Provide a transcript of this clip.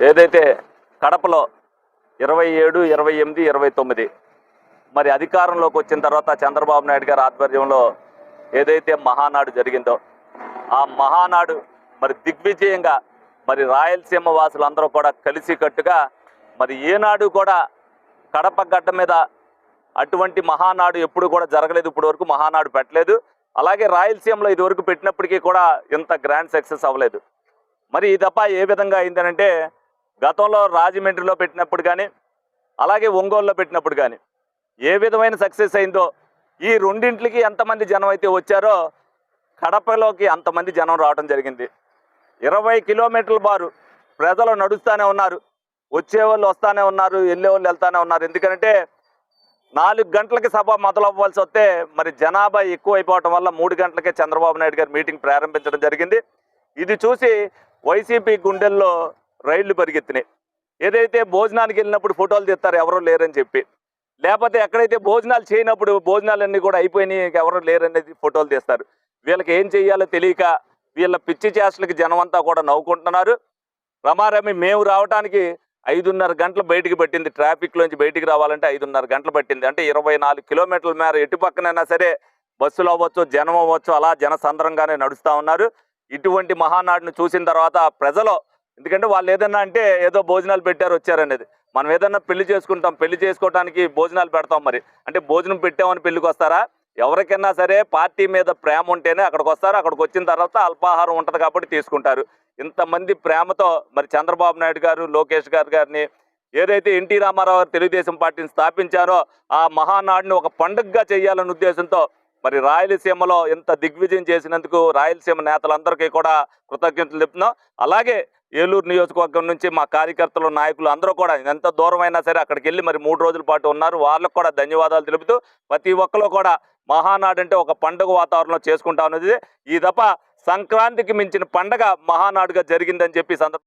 ఏదైతే కడపలో ఇరవై ఏడు ఇరవై ఎనిమిది ఇరవై తొమ్మిది మరి అధికారంలోకి వచ్చిన తర్వాత చంద్రబాబు నాయుడు గారి ఆధ్వర్యంలో ఏదైతే మహానాడు జరిగిందో ఆ మహానాడు మరి దిగ్విజయంగా మరి రాయలసీమ వాసులందరూ కూడా కలిసికట్టుగా మరి ఏనాడు కూడా కడప గడ్డ మీద అటువంటి మహానాడు ఎప్పుడు కూడా జరగలేదు ఇప్పటి వరకు మహానాడు పెట్టలేదు. అలాగే రాయలసీమలో ఇదివరకు పెట్టినప్పటికీ కూడా ఇంత గ్రాండ్ సక్సెస్ అవ్వలేదు. మరి ఈ తప్ప ఏ విధంగా అయిందనంటే గతంలో రాజమండ్రిలో పెట్టినప్పుడు కానీ అలాగే ఒంగోలులో పెట్టినప్పుడు కానీ ఏ విధమైన సక్సెస్ అయిందో ఈ రెండింటికి ఎంతమంది జనం అయితే వచ్చారో కడపలోకి అంతమంది జనం రావడం జరిగింది. ఇరవై కిలోమీటర్ల బారు ప్రజలు నడుస్తూనే ఉన్నారు వచ్చేవాళ్ళు వస్తూనే ఉన్నారు వెళ్ళేవాళ్ళు వెళ్తానే ఉన్నారు. ఎందుకంటే నాలుగు గంటలకి సభ మొదలవ్వాల్సి వస్తే మరి జనాభా ఎక్కువ అయిపోవటం వల్ల మూడు గంటలకే చంద్రబాబు నాయుడు గారు మీటింగ్ ప్రారంభించడం జరిగింది. ఇది చూసి వైసీపీ గుండెల్లో రైళ్ళు పరిగెత్తినాయి. ఏదైతే భోజనానికి వెళ్ళినప్పుడు ఫోటోలు తీస్తారు ఎవరో లేరని చెప్పి. లేకపోతే ఎక్కడైతే భోజనాలు చేయనప్పుడు భోజనాలన్నీ కూడా అయిపోయినాయి ఎవరో లేరనేది ఫోటోలు తీస్తారు. వీళ్ళకి ఏం చేయాలో తెలియక వీళ్ళ పిచ్చి చేష్టలకి జనం అంతా కూడా నవ్వుకుంటున్నారు. రమారమి మేము రావడానికి ఐదున్నర గంటలు బయటికి పట్టింది. ట్రాఫిక్లోంచి బయటికి రావాలంటే ఐదున్నర గంటలు పట్టింది. అంటే ఇరవై నాలుగు కిలోమీటర్ల మేర ఎటు పక్కనైనా సరే బస్సులు అవ్వచ్చు జనం అవ్వచ్చు అలా జనసంద్రంగానే నడుస్తూ ఉన్నారు. ఇటువంటి మహానాడును చూసిన తర్వాత ప్రజలు ఎందుకంటే వాళ్ళు ఏదన్నా అంటే ఏదో భోజనాలు పెట్టారు వచ్చారనేది. మనం ఏదన్నా పెళ్ళి చేసుకుంటాం పెళ్ళి చేసుకోవడానికి భోజనాలు పెడతాం మరి. అంటే భోజనం పెట్టామని పెళ్ళికి వస్తారా? ఎవరికైనా సరే పార్టీ మీద ప్రేమ ఉంటేనే అక్కడికి వస్తారు. అక్కడికి వచ్చిన తర్వాత అల్పాహారం ఉంటుంది కాబట్టి తీసుకుంటారు. ఇంతమంది ప్రేమతో మరి చంద్రబాబు నాయుడు గారు లోకేష్ గారు గారిని ఏదైతే ఎన్టీ రామారావు గారు తెలుగుదేశం పార్టీని స్థాపించారో ఆ మహానాడుని ఒక పండుగగా చేయాలనే ఉద్దేశంతో మరి రాయలసీమలో ఇంత దిగ్విజయం చేసినందుకు రాయలసీమ నేతలందరికీ కూడా కృతజ్ఞతలు చెప్తున్నాం అలాగే ఏలూరు నియోజకవర్గం నుంచి మా కార్యకర్తలు నాయకులు అందరూ కూడా ఎంత దూరం అయినా సరే అక్కడికి వెళ్ళి మరి మూడు రోజుల పాటు ఉన్నారు. వాళ్ళకు కూడా ధన్యవాదాలు తెలుపుతూ ప్రతి ఒక్కరు కూడా మహానాడు అంటే ఒక పండుగ వాతావరణంలో చేసుకుంటా ఉన్నది. ఈ తప్ప సంక్రాంతికి మించిన పండగ మహానాడుగా జరిగిందని చెప్పి ఈ సందర్భ